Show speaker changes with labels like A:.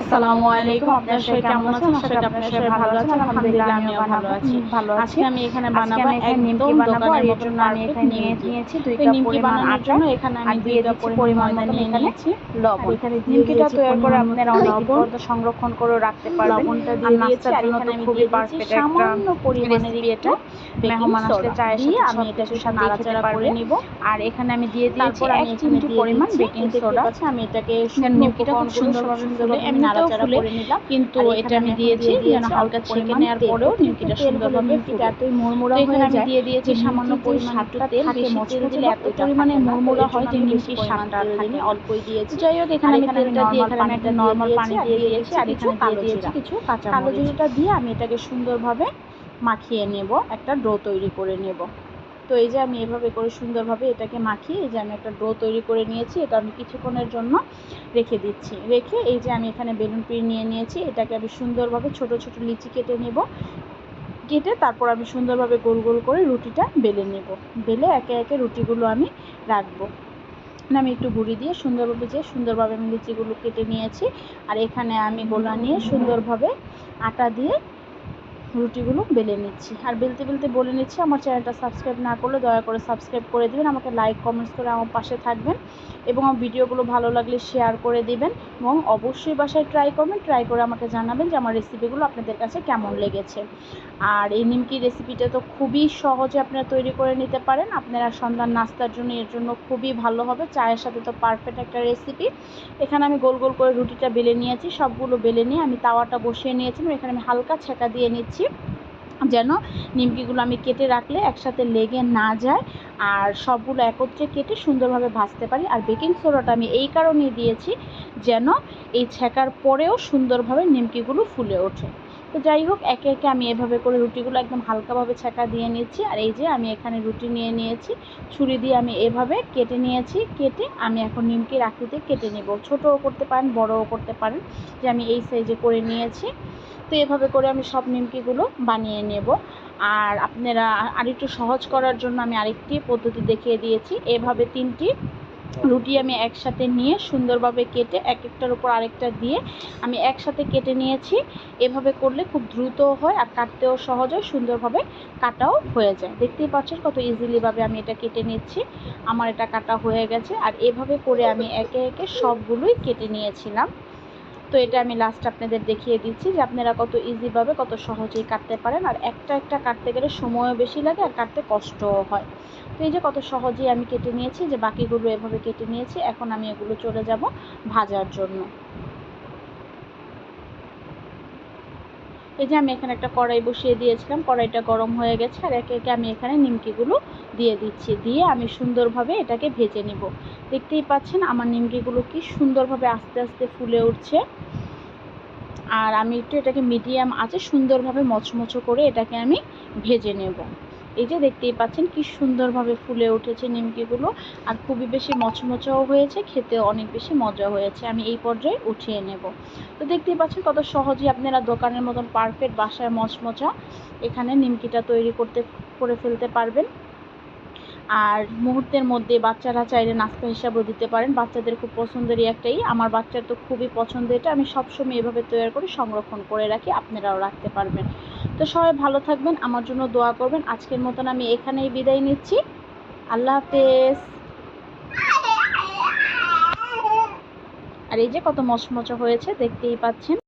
A: আসসালামু আলাইকুম আপনারা সবাই কেমন আছেন? আশা করি আপনারা সবাই ভালো আছেন আলহামদুলিল্লাহ আমিও ভালো আছি।
B: ভালো আছি।
A: আজকে আমি এখানে বানাবো একদম দোকানের মতন
B: জন্য আমি এখানে নিয়ে নিয়েছি দুই কাপ
A: নিমকি
B: পরিমাণ
A: বানানোর
B: আটা
A: জন্য এখানে আমি
B: দিয়ে দিচ্ছি
A: পরিমাণ নিয়ে নিয়েছি।
B: লবণ।
A: এখানে
B: নিমকিটা তৈরি করে আপনারা
A: লবণ।
B: পর্যন্ত সংরক্ষণ করে রাখতে পারবেন
A: লবণটা
B: আর
A: দিয়ে দিয়েছি আর
B: জন্য
A: এখানে
B: তো
A: আমি
B: খুবই পারফেক্ট একটা
A: সামান্য পরিমাণে
B: এটা। মেহমান আসলে চায়ের সাথে
A: আমি এটা
B: সাথে
A: নাড়াচাড়া করে। নিব।
B: আর এখানে আমি দিয়ে দিয়েছি
A: তারপর
B: এক চিমটি পরিমাণ বেকিং সোডা।
A: আমি এটাকে
B: নিমকিটা খুব সুন্দরভাবে
A: সুন্দরভাবে নিলাম। কিন্তু এটা আমি দিয়েছি যেন হালকা ছেঁকে নেওয়ার পরেও নিমকিটা সুন্দরভাবে
B: এতই মুড়মুড়া হয়ে যায়
A: দিয়ে দিয়েছি সামান্য পরিমাণ
B: স্বাদটা
A: তেল বেশি তেল দিলে এত পরিমাণে মুড়মুড়া হয় যে নিমকির স্বাদটা থাকে। অল্পই দিয়েছি
B: যাই হোক এখানে আমি তেলটা দিয়ে এখানে আমি একটা নর্মাল পানি দিয়ে দিয়েছি আর এখানে
A: কালো
B: দিয়ে দিয়েছি কিছু কাঁচা
A: কালো
B: মরিচ
A: জিরাটা দিয়ে আমি এটাকে সুন্দরভাবে মাখিয়ে নেব একটা ডো তৈরি করে নেব। তো এই যে আমি এভাবে করে সুন্দরভাবে এটাকে মাখিয়ে এই যে আমি একটা ডো তৈরি করে নিয়েছি, এটা আমি কিছুক্ষণের জন্য রেখে দিচ্ছি। রেখে এই যে আমি এখানে বেলুন পিড়ি নিয়ে নিয়েছি, এটাকে আমি সুন্দরভাবে ছোট ছোট লিচি কেটে নেব। কেটে তারপর আমি সুন্দরভাবে গোল গোল করে রুটিটা বেলে নেব। বেলে একে একে রুটিগুলো আমি রাখব। আমি একটু গুঁড়ি দিয়ে সুন্দরভাবে যে সুন্দরভাবে আমি লিচিগুলো কেটে নিয়েছি, আর এখানে আমি গোলা নিয়ে সুন্দরভাবে আটা দিয়ে রুটিগুলো বেলে নিচ্ছি। আর বেলতে বেলতে বলে নিচ্ছি, আমার চ্যানেলটা সাবস্ক্রাইব না করলে দয়া করে সাবস্ক্রাইব করে দিবেন, আমাকে লাইক কমেন্টস করে আমার পাশে থাকবেন এবং আমার ভিডিওগুলো ভালো লাগলে শেয়ার করে দিবেন এবং অবশ্যই বাসায় ট্রাই করবেন ট্রাই করে আমাকে জানাবেন যে আমার রেসিপিগুলো আপনাদের কাছে কেমন লেগেছে। আর এই নিমকি রেসিপিটা তো খুবই সহজে আপনারা তৈরি করে নিতে পারেন, আপনারা সন্ধ্যার নাস্তার জন্য, এর জন্য খুবই ভালো হবে, চায়ের সাথে তো পারফেক্ট একটা রেসিপি এখানে আমি গোল গোল করে রুটিটা বেলে নিয়েছি, সবগুলো বেলে নিয়ে আমি তাওয়াটা বসিয়ে নিয়েছিলাম এখানে আমি হালকা ছেঁকা দিয়ে নিচ্ছি। যেন নিমকিগুলো আমি কেটে রাখলে একসাথে লেগে না যায় আর সবগুলো একত্রে কেটে সুন্দরভাবে ভাজতে পারি। আর বেকিং সোডাটা আমি এই কারণেই দিয়েছি যেন এই ছেঁকার পরেও সুন্দরভাবে নিমকিগুলো ফুলে ওঠে। তো যাই হোক, একে একে আমি এভাবে করে রুটিগুলো একদম হালকাভাবে ছেঁকা দিয়ে নিচ্ছি। আর এই যে আমি এখানে রুটি নিয়ে নিয়েছি, ছুরি দিয়ে আমি এভাবে কেটে নিয়েছি। কেটে আমি এখন নিমকির আকৃতি কেটে নেব। ছোটও করতে পারেন, বড়ও করতে পারেন। যে আমি এই সাইজে করে নিয়েছি। তো এভাবে করে আমি সব নিমকিগুলো বানিয়ে নেব। আর আপনারা আরেকটু সহজ করার জন্য আমি আরেকটি পদ্ধতি দেখিয়ে দিয়েছি। এভাবে তিনটি রুটি আমি একসাথে নিয়ে সুন্দরভাবে কেটে এক একটার উপর আরেকটা দিয়ে আমি একসাথে কেটে নিয়েছি। এভাবে করলে খুব দ্রুত হয় আর কাটতেও সহজ হয়, সুন্দরভাবে কাটাও হয়ে যায়। দেখতেই পাচ্ছেন কত ইজিলিভাবে আমি এটা কেটে নিচ্ছি। আমার এটা কাটা হয়ে গেছে। আর এভাবে করে আমি একে একে সবগুলোই কেটে নিয়েছিলাম। তো এটা আমি লাস্ট আপনাদের দেখিয়ে দিচ্ছি যে আপনারা কত ইজিভাবে কত সহজেই কাটতে পারেন। আর একটা একটা কাটতে গেলে সময়ও বেশি লাগে আর কাটতে কষ্টও হয়। তো এই যে কত সহজেই আমি কেটে নিয়েছি যে বাকিগুলো এভাবে কেটে নিয়েছি, এখন আমি এগুলো চলে যাব ভাজার জন্য। এই যে আমি এখানে একটা কড়াই বসিয়ে দিয়েছিলাম, কড়াইটা গরম হয়ে গেছে আর একে একে আমি এখানে নিমকিগুলো দিয়ে দিচ্ছি, দিয়ে আমি সুন্দরভাবে এটাকে ভেজে নিব। দেখতেই পাচ্ছেন আমার নিমকিগুলো কি সুন্দরভাবে আস্তে আস্তে ফুলে উঠছে। আর আমি একটু এটাকে মিডিয়াম আছে সুন্দরভাবে মচমচো করে এটাকে আমি ভেজে নেব। এই যে দেখতেই পাচ্ছেন কি সুন্দরভাবে ফুলে উঠেছে নিমকিগুলো, আর খুবই বেশি মচমচাও হয়েছে খেতেও অনেক বেশি মজা হয়েছে। আমি এই পর্যায়ে উঠিয়ে নেব। তো দেখতেই পাচ্ছেন কত সহজেই আপনারা দোকানের মতন পারফেক্ট বাসায় মচমচা এখানে নিমকিটা তৈরি করতে, করে ফেলতে পারবেন। আর মুহূর্তের মধ্যে বাচ্চারা চাইলে নাস্তা হিসাবেও দিতে পারেন। বাচ্চাদের খুব পছন্দেরই একটাই। আমার বাচ্চার তো খুবই পছন্দ এটা। আমি সবসময় এভাবে তৈরি করে সংরক্ষণ করে রাখি, আপনারাও রাখতে পারবেন। তো সবাই ভালো থাকবেন, আমার জন্য দোয়া করবেন। আজকের মতন আমি এখানেই বিদায় নিচ্ছি। আল্লাহ হাফেজ। আর এই যে কত মচমচা হয়েছে, দেখতেই পাচ্ছেন।